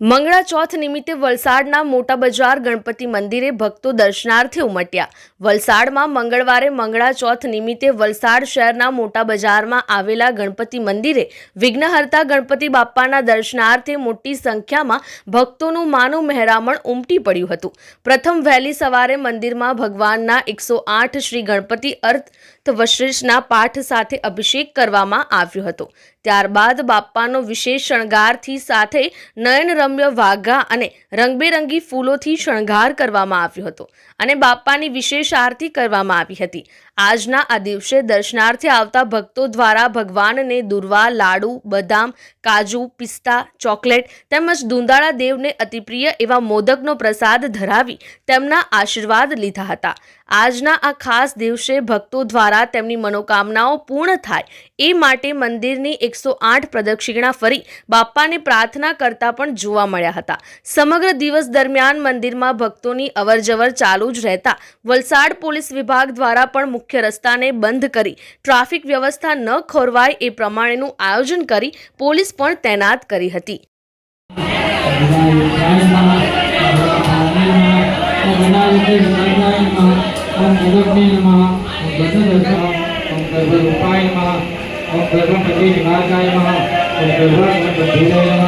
મંગળા ચોથ નિમિત્તે વલસાડના મોટા બજાર ગણપતિ મંદિરે ભક્તો દર્શનાર્થે ઉમટ્યા. વલસાડમાં મંગળવારે મંગળા ચોથ નિમિત્તે વલસાડ શહેરના મોટા બજારમાં આવેલા ગણપતિ મંદિરે વિઘ્નહર્તા ગણપતિ બાપ્પાના દર્શનાર્થે મોટી સંખ્યામાં ભક્તોનું માનું મહેરામણ ઉમટી પડ્યું હતું. પ્રથમ વહેલી સવારે મંદિરમાં ભગવાનના એકસો આઠ શ્રી ગણપતિ અર્થ વશિષ્ઠના પાઠ સાથે અભિષેક કરવામાં આવ્યો હતો. ત્યારબાદ બાપ્પાનો વિશેષ શણગારથી સાથે નયનરમ્ય વાઘા અને રંગબેરંગી ફૂલોથી શણગાર કરવામાં આવ્યો હતો અને બાપ્પાની વિશેષ આરતી કરવામાં આવી હતી. આજના આ દિવસે દર્શનાર્થે આવતા ભક્તો દ્વારા ભગવાનને દુર્વા, લાડુ, બદામ, કાજુ, પિસ્તા, ચોકલેટ તેમજ દુંદાળા દેવને અતિપ્રિય એવા મોદકનો પ્રસાદ ધરાવી તેમના આશીર્વાદ લીધા હતા. આજના આ ખાસ દિવસે ભક્તો દ્વારા તેમની મનોકામનાઓ પૂર્ણ થાય એ માટે મંદિરની એકસો આઠ પ્રદક્ષિણા ફરી બાપ્પાને પ્રાર્થના કરતા પણ જોવા મળ્યા હતા. સમગ્ર દિવસ દરમિયાન મંદિરમાં ભક્તોની અવરજવર ચાલુ જ રહેતા વલસાડ પોલીસ વિભાગ દ્વારા પણ મુખ્ય રસ્તાને બંધ કરી ટ્રાફિક વ્યવસ્થા ન ખોરવાય એ પ્રમાણેનું આયોજન કરી પોલીસ પણ તૈનાત કરી હતી. ઓમ ગર્ભપતિ નિવાસાય નમઃ ઓમ ગર્ભદાય નમઃ